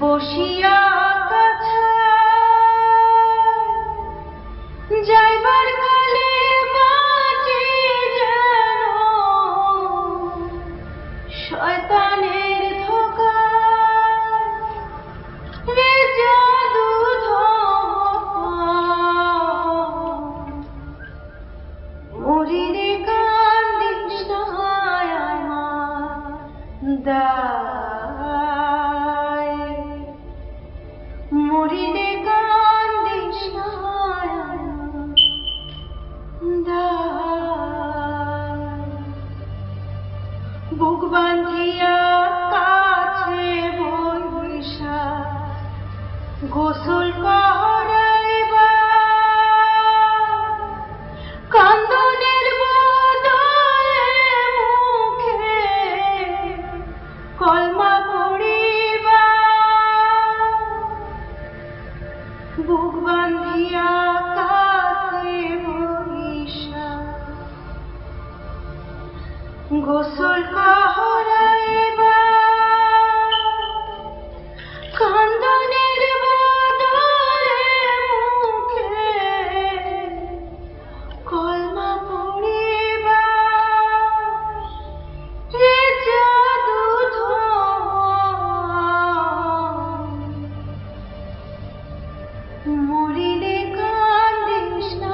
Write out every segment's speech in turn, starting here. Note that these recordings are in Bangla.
বসিয়া যাইবার কালে বাঁচি যেন শয়তানের ধোকায়। রে জাদু মরিরে কান্দিস নায় আমার দায়। মরিরে কান্দিস কাছে বৈশা গোসল করাইবা গোসল করাইবা মরিলে কান্দিস না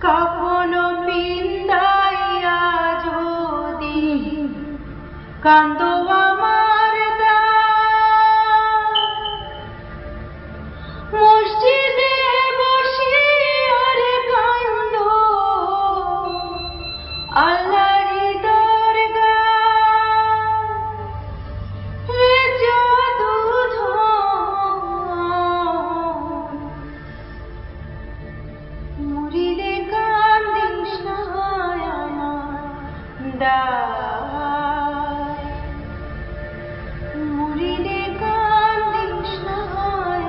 কাপন পিন্দাইয়া যদি কান্দ মুড়িলে কান্দিস না হয়